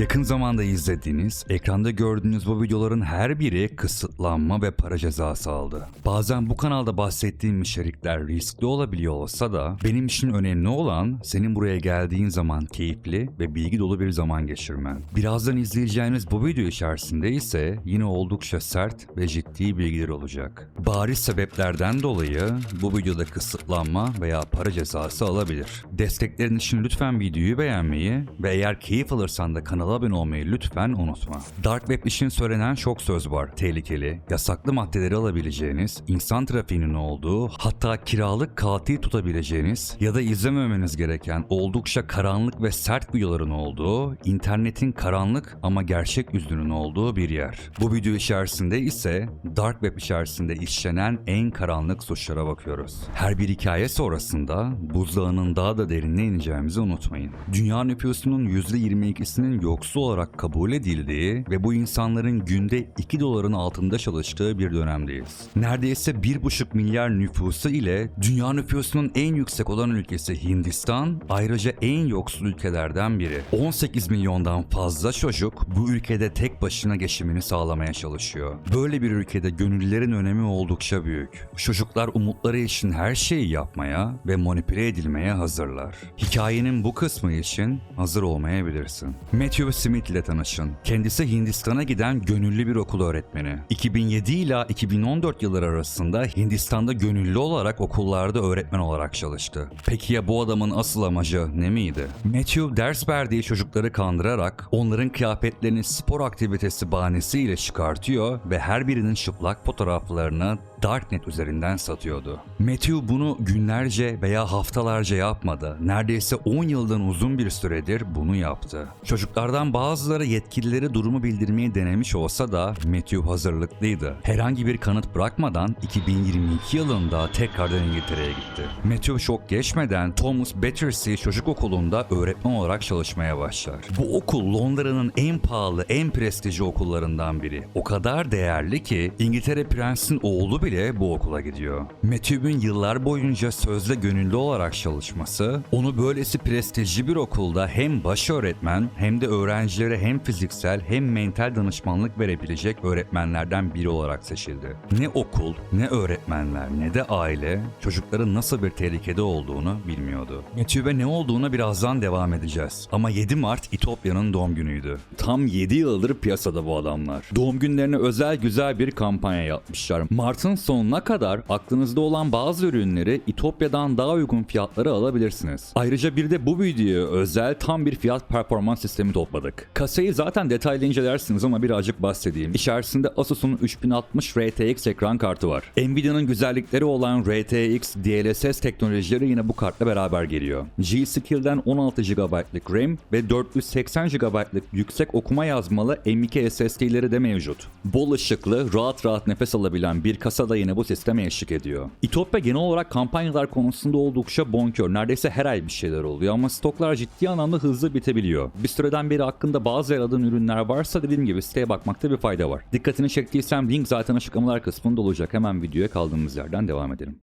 Yakın zamanda izlediğiniz, ekranda gördüğünüz bu videoların her biri kısıtlanma ve para cezası aldı. Bazen bu kanalda bahsettiğim içerikler riskli olabiliyor olsa da benim için önemli olan senin buraya geldiğin zaman keyifli ve bilgi dolu bir zaman geçirmen. Birazdan izleyeceğiniz bu video içerisinde ise yine oldukça sert ve ciddi bilgiler olacak. Bariz sebeplerden dolayı bu videoda kısıtlanma veya para cezası alabilir. Desteklerin için lütfen videoyu beğenmeyi ve eğer keyif alırsan da kanala abone olmayı lütfen unutma. Dark Web için söylenen çok söz var. Tehlikeli, yasaklı maddeleri alabileceğiniz, insan trafiğinin olduğu, hatta kiralık katil tutabileceğiniz ya da izlememeniz gereken oldukça karanlık ve sert videoların olduğu, internetin karanlık ama gerçek yüzünün olduğu bir yer. Bu video içerisinde ise Dark Web içerisinde işlenen en karanlık suçlara bakıyoruz. Her bir hikaye sonrasında buzdağının daha da derinine ineceğimizi unutmayın. Dünya nüfusunun %22'sinin yoksul olarak kabul edildiği ve bu insanların günde 2 doların altında çalıştığı bir dönemdeyiz. Neredeyse 1,5 milyar nüfusu ile dünya nüfusunun en yüksek olan ülkesi Hindistan ayrıca en yoksul ülkelerden biri. 18 milyondan fazla çocuk bu ülkede tek başına geçimini sağlamaya çalışıyor. Böyle bir ülkede gönüllülerin önemi oldukça büyük. Çocuklar umutları için her şeyi yapmaya ve manipüle edilmeye hazırlar. Hikayenin bu kısmı için hazır olmayabilirsin. Matthew Smith ile tanışın. Kendisi Hindistan'a giden gönüllü bir okul öğretmeni. 2007 ile 2014 yılları arasında Hindistan'da gönüllü olarak okullarda öğretmen olarak çalıştı. Peki ya bu adamın asıl amacı ne miydi? Matthew ders verdiği çocukları kandırarak onların kıyafetlerini spor aktivitesi bahanesiyle çıkartıyor ve her birinin çıplak fotoğraflarını Darknet üzerinden satıyordu. Matthew bunu günlerce veya haftalarca yapmadı. Neredeyse 10 yıldan uzun bir süredir bunu yaptı. Çocuklardan bazıları yetkilileri durumu bildirmeyi denemiş olsa da Matthew hazırlıklıydı. Herhangi bir kanıt bırakmadan 2022 yılında tekrardan İngiltere'ye gitti. Matthew çok geçmeden Thomas Battersea Çocuk Okulu'nda öğretmen olarak çalışmaya başlar. Bu okul Londra'nın en pahalı, en prestijli okullarından biri. O kadar değerli ki İngiltere Prens'in oğlu bile bu okula gidiyor. Matthew'ün yıllar boyunca sözde gönüllü olarak çalışması, onu böylesi prestijli bir okulda hem baş öğretmen hem de öğrencilere hem fiziksel hem mental danışmanlık verebilecek öğretmenlerden biri olarak seçildi. Ne okul, ne öğretmenler, ne de aile çocukların nasıl bir tehlikede olduğunu bilmiyordu. Matthew'e ne olduğuna birazdan devam edeceğiz. Ama 7 Mart İtopya'nın doğum günüydü. Tam 7 yıldır piyasada bu adamlar. Doğum günlerine özel güzel bir kampanya yapmışlar. Mart'ın sonuna kadar aklınızda olan bazı ürünleri İtopya'dan daha uygun fiyatlara alabilirsiniz. Ayrıca bir de bu videoya özel tam bir fiyat performans sistemi topladık. Kasayı zaten detaylı incelersiniz ama birazcık bahsedeyim. İçerisinde Asus'un 3060 RTX ekran kartı var. Nvidia'nın güzellikleri olan RTX DLSS teknolojileri yine bu kartla beraber geliyor. G-Skill'den 16 GB'lık RAM ve 480 GB'lık yüksek okuma yazmalı M.2 SSD'leri de mevcut. Bol ışıklı, rahat rahat nefes alabilen bir kasa da yine bu sisteme eşlik ediyor. İtopya genel olarak kampanyalar konusunda oldukça bonkör. Neredeyse her ay bir şeyler oluyor ama stoklar ciddi anlamda hızlı bitebiliyor. Bir süreden beri hakkında bazı yer ürünler varsa dediğim gibi siteye bakmakta bir fayda var. Dikkatini çektiysem link zaten açıklamalar kısmında olacak. Hemen videoya kaldığımız yerden devam edelim.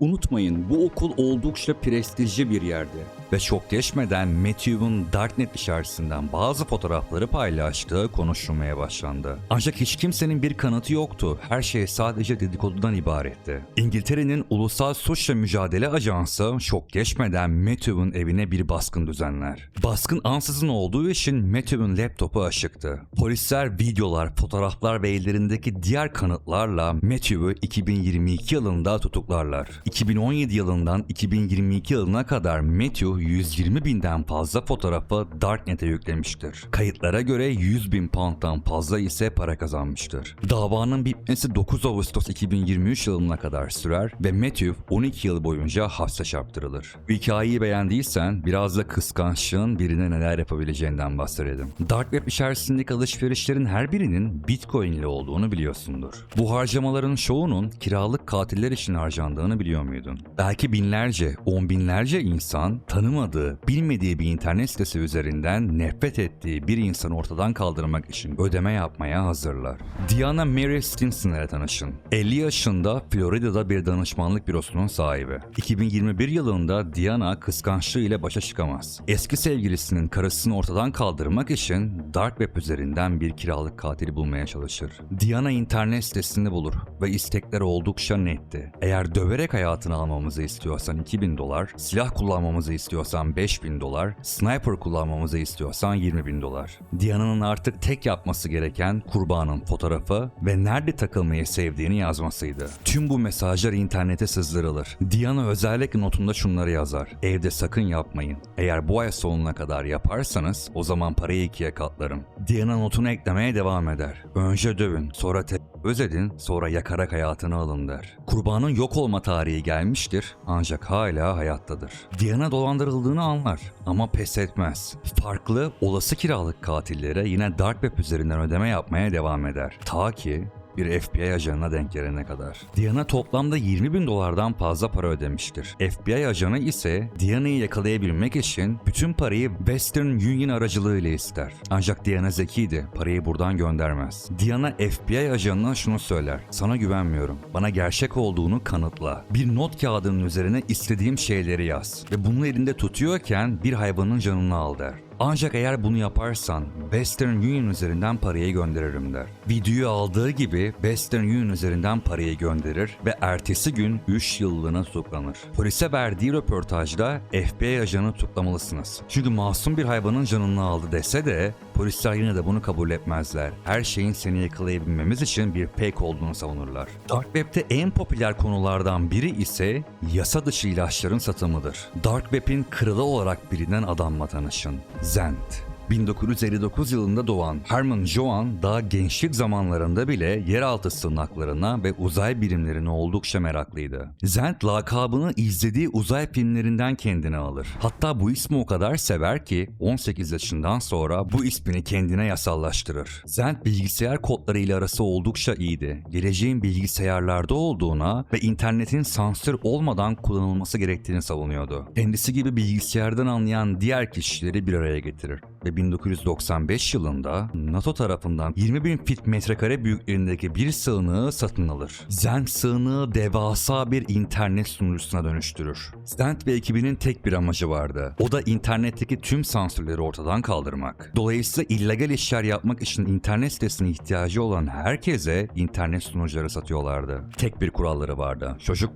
Unutmayın bu okul oldukça prestijli bir yerde ve çok geçmeden Matthew'un Darknet içerisinden bazı fotoğrafları paylaştığı konuşulmaya başlandı. Ancak hiç kimsenin bir kanıtı yoktu. Her şey sadece dedikodudan ibaretti. İngiltere'nin Ulusal Suçla Mücadele Ajansı çok geçmeden Matthew'un evine bir baskın düzenler. Baskın ansızın olduğu için Matthew'un laptopu açıktı. Polisler videolar, fotoğraflar ve ellerindeki diğer kanıtlarla Matthew'u 2022 yılında tutuklarlar. 2017 yılından 2022 yılına kadar Matthew 120 binden fazla fotoğrafı Darknet'e yüklemiştir. Kayıtlara göre 100 bin pound'dan fazla ise para kazanmıştır. Davanın bitmesi 9 Ağustos 2023 yılına kadar sürer ve Matthew 12 yıl boyunca hapse çarptırılır. Hikayeyi beğendiysen biraz da kıskançlığın birine neler yapabileceğinden bahsedelim. Dark Web içerisindeki alışverişlerin her birinin Bitcoin ile olduğunu biliyorsundur. Bu harcamaların çoğunun kiralık katiller için harcandığını biliyor biliyor muydun? Belki binlerce, on binlerce insan tanımadığı, bilmediği bir internet sitesi üzerinden nefret ettiği bir insanı ortadan kaldırmak için ödeme yapmaya hazırlar. Diana Mary Stinson ile tanışın. 50 yaşında Florida'da bir danışmanlık bürosunun sahibi. 2021 yılında Diana kıskançlığı ile başa çıkamaz. Eski sevgilisinin karısını ortadan kaldırmak için Dark Web üzerinden bir kiralık katili bulmaya çalışır. Diana internet sitesini bulur ve istekleri oldukça netti. Eğer döverek hayatını almamızı istiyorsan 2000 dolar, silah kullanmamızı istiyorsan 5000 dolar, sniper kullanmamızı istiyorsan 20 bin dolar. Diana'nın artık tek yapması gereken kurbanın fotoğrafı ve nerede takılmayı sevdiğini yazmasıydı. Tüm bu mesajlar internete sızdırılır. Diana özellikle notunda şunları yazar. Evde sakın yapmayın. Eğer bu ay sonuna kadar yaparsanız o zaman parayı ikiye katlarım. Diana notunu eklemeye devam eder. Önce dövün, sonra tecavüz edin, sonra yakarak hayatını alın der. Kurbanın yok olma tarihi gelmiştir ancak hala hayattadır. Diana dolandırıldığını anlar ama pes etmez. Farklı, olası kiralık katillere yine Dark Web üzerinden ödeme yapmaya devam eder. Ta ki bir FBI ajanına denk gelene kadar. Diana toplamda 20 bin dolardan fazla para ödemiştir. FBI ajanı ise Diana'yı yakalayabilmek için bütün parayı Western Union aracılığıyla ister. Ancak Diana zekiydi, parayı buradan göndermez. Diana FBI ajanına şunu söyler, sana güvenmiyorum, bana gerçek olduğunu kanıtla. Bir not kağıdının üzerine istediğim şeyleri yaz ve bunu elinde tutuyorken bir hayvanın canını al der. Ancak eğer bunu yaparsan Western Union üzerinden parayı gönderirim der. Videoyu aldığı gibi Western Union üzerinden parayı gönderir ve ertesi gün 3 yıllığına tutuklanır. Polise verdiği röportajda FBI ajanı tutuklamalısınız. Çünkü masum bir hayvanın canını aldı dese de polisler yine de bunu kabul etmezler. Her şeyin seni yakalayabilmemiz için bir fake olduğunu savunurlar. Dark Web'te en popüler konulardan biri ise yasa dışı ilaçların satımıdır. Dark Web'in kralı olarak bilinen adamla tanışın. Zent. 1959 yılında doğan Herman Johan daha gençlik zamanlarında bile yeraltı sığınaklarına ve uzay birimlerine oldukça meraklıydı. Zent lakabını izlediği uzay filmlerinden kendine alır. Hatta bu ismi o kadar sever ki 18 yaşından sonra bu ismini kendine yasallaştırır. Zent bilgisayar kodları ile arası oldukça iyiydi. Geleceğin bilgisayarlarda olduğuna ve internetin sansür olmadan kullanılması gerektiğini savunuyordu. Kendisi gibi bilgisayardan anlayan diğer kişileri bir araya getirir ve 1995 yılında NATO tarafından 20 bin fit metrekare büyüklüğündeki bir sığınağı satın alır. Zend sığınağı devasa bir internet sunucusuna dönüştürür. Zend ve ekibinin tek bir amacı vardı. O da internetteki tüm sansürleri ortadan kaldırmak. Dolayısıyla illegal işler yapmak için internet sitesine ihtiyacı olan herkese internet sunucuları satıyorlardı. Tek bir kuralları vardı. Çocuk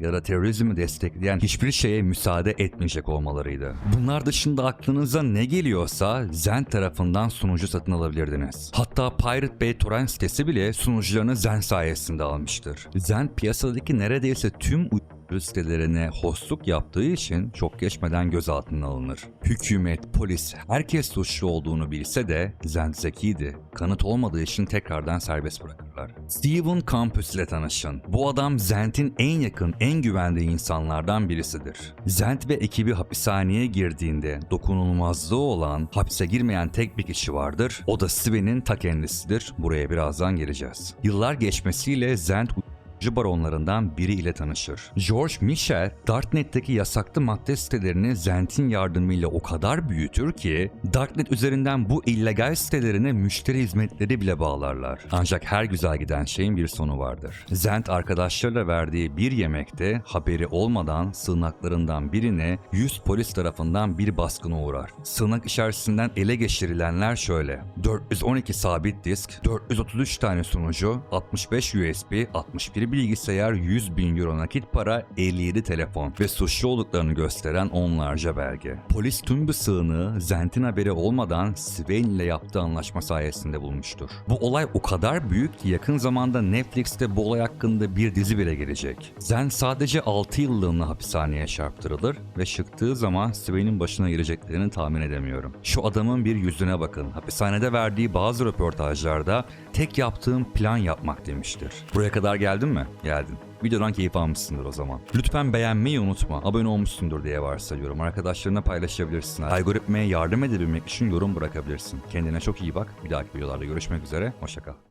ya da terörizmi destekleyen hiçbir şeye müsaade etmeyecek olmalarıydı. Bunlar dışında aklınıza ne geliyorsa Zen tarafından sunucu satın alabilirdiniz. Hatta Pirate Bay torrent sitesi bile sunucularını Zen sayesinde almıştır. Zen piyasadaki neredeyse tüm uyuşturucu sitelerine hostluk yaptığı için çok geçmeden gözaltına alınır. Hükümet, polis, herkes suçlu olduğunu bilse de Zen zekiydi. Kanıt olmadığı için tekrardan serbest bırakırlar. Steven Campus ile tanışın. Bu adam Zent'in en yakın, en güvendiği insanlardan birisidir. Zent ve ekibi hapishaneye girdiğinde dokunulmazlığı olan, hapse girmeyen tek bir kişi vardır. O da Sven'in ta kendisidir. Buraya birazdan geleceğiz. Yıllar geçmesiyle uyuşturucu baronlarından biri ile tanışır. George Michel, Darknet'teki yasaklı madde sitelerini Zent'in yardımıyla o kadar büyütür ki, Darknet üzerinden bu illegal sitelerine müşteri hizmetleri bile bağlarlar. Ancak her güzel giden şeyin bir sonu vardır. Zent arkadaşlarıyla verdiği bir yemekte haberi olmadan sığınaklarından birine 100 polis tarafından bir baskına uğrar. Sığınak içerisinden ele geçirilenler şöyle. 412 sabit disk, 433 tane sunucu, 65 USB, 61 bilgisayar, 100 bin euro nakit para, 57 telefon ve suçlu olduklarını gösteren onlarca belge. Polis tüm bu sığınağı Zent'in haberi olmadan Swain ile yaptığı anlaşma sayesinde bulmuştur. Bu olay o kadar büyük ki yakın zamanda Netflix'te bu olay hakkında bir dizi bile gelecek. Zent sadece 6 yıllığına hapishaneye çarptırılır ve çıktığı zaman Swain'in başına gireceklerini tahmin edemiyorum. Şu adamın bir yüzüne bakın. Hapishanede verdiği bazı röportajlarda tek yaptığım plan yapmak demiştir. Buraya kadar geldin mi? Geldin. Videodan keyif almışsındır o zaman. Lütfen beğenmeyi unutma. Abone olmuşsundur diye varsayıyorum. Arkadaşlarına paylaşabilirsin. Algoritmaya yardım edebilmek için yorum bırakabilirsin. Kendine çok iyi bak. Bir dahaki videolarda görüşmek üzere. Hoşçakal.